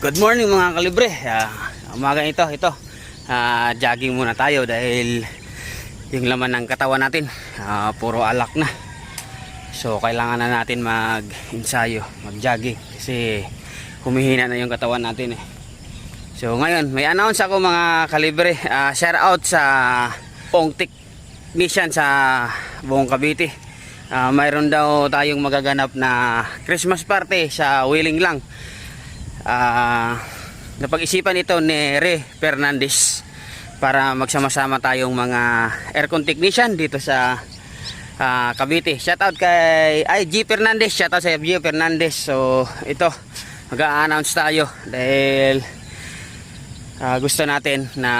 Good morning mga kalibre. Ah, umaga ito, ito. Ah, jogging muna tayo dahil yung laman ng katawan natin ah, puro alak na. So kailangan na natin mag-ensayo, mag-jogging kasi humihina na yung katawan natin eh. So ngayon, may announce ako mga kalibre. Ah, shout out sa buong technician sa buong Cavite. Ah, mayroon daw tayong magaganap na Christmas party sa Willing lang. Ah, napag-isipan ito ni Re Fernandez para magsama-sama tayong mga aircon technician dito sa ah, Cavite. Shout out kay ay G Fernandez, shout out sa G Fernandez. So ito mag-a-announce tayo dahil ah, gusto natin na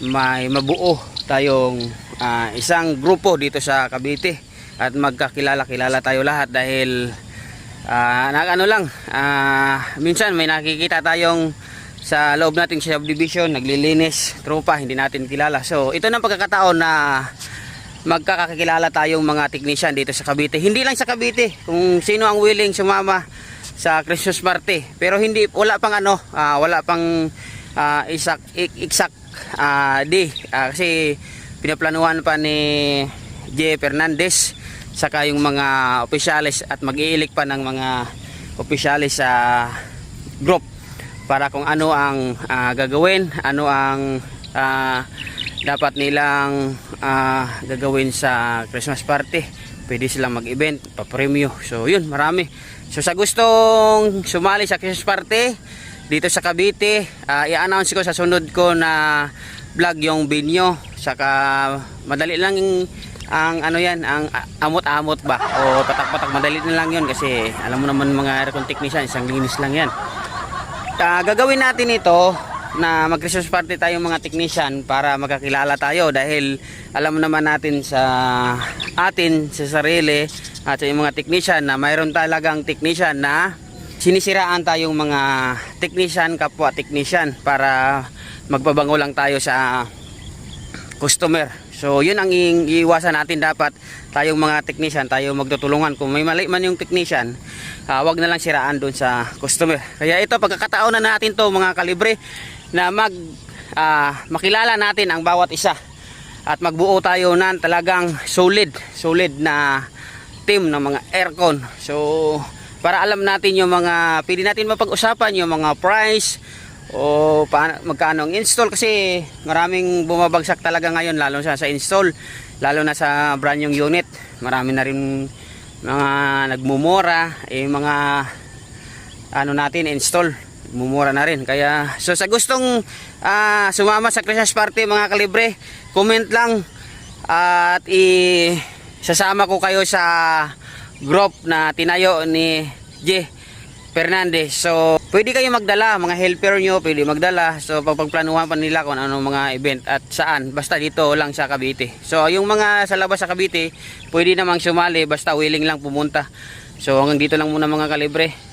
may mabuo tayong ah, isang grupo dito sa Cavite at magkakilala-kilala tayo lahat dahil Nag ano lang, ah, minsan may nakikita tayong sa loob nating subdivision, naglilinis, tropa, hindi natin kilala. So, ito na pagkakataon na magkakakilala tayong mga technician dito sa Cavite. Hindi lang sa Cavite, kung sino ang willing sumama sa Christmas party. Pero hindi, wala pang ano, ah, wala pang ah, isak, iksak ah, day. Ah, kasi pinaplanuhan pa ni J. Fernandez saka yung mga opisyalis at mag-iilik pa ng mga opisyalis sa group para kung ano ang ah, gagawin, ano ang ah, dapat nilang ah, gagawin sa Christmas party. Pwede silang mag-event, pa-premyo. So yun, marami. So sa gustong sumali sa Christmas party dito sa Cavite, ah, i-announce ko sa sunod ko na vlog yung binyo. Saka madali lang yung ang ano yan, ang amot-amot ba o patak-patak madali na lang yun kasi alam mo naman mga aircon technician, isang linis lang yan. Ah, gagawin natin ito na mag-Christmas party tayong mga technician para magkakilala tayo dahil alam naman natin sa atin sa sarili at sa mga technician na mayroon talagang technician na sinisiraan tayong mga technician kapwa technician para magpabango lang tayo sa customer. So, yun ang iiwasan natin dapat tayong mga technician, tayo magtutulungan. Kung may mali man yung technician, ah, wag na lang siraan doon sa customer. Kaya ito, pagkakataon na natin to mga kalibre, na mag ah, makilala natin ang bawat isa. At magbuo tayo ng talagang solid, solid na team ng mga aircon. So, para alam natin yung mga, pwede natin mapag-usapan yung mga price, o paano, magkano ang install? Kasi maraming bumabagsak talaga ngayon lalo sa, sa install. Lalo na sa brand yung unit. Marami na rin mga nagmumura. Eh mga ano natin install. Mumura na rin. Kaya so sa gustong ah, sumama sa Christmas party mga kalibre comment lang. At i sasama ko kayo sa group na tinayo ni J Fernandez. So, pwede kayo magdala, mga helper nyo, pwede magdala. So, pagpagplanuhan pa nila kung ano mga event at saan. Basta dito lang sa Cavite. So, yung mga sa labas sa Cavite, pwede namang sumali, basta willing lang pumunta. So, hanggang dito lang muna mga kalibre.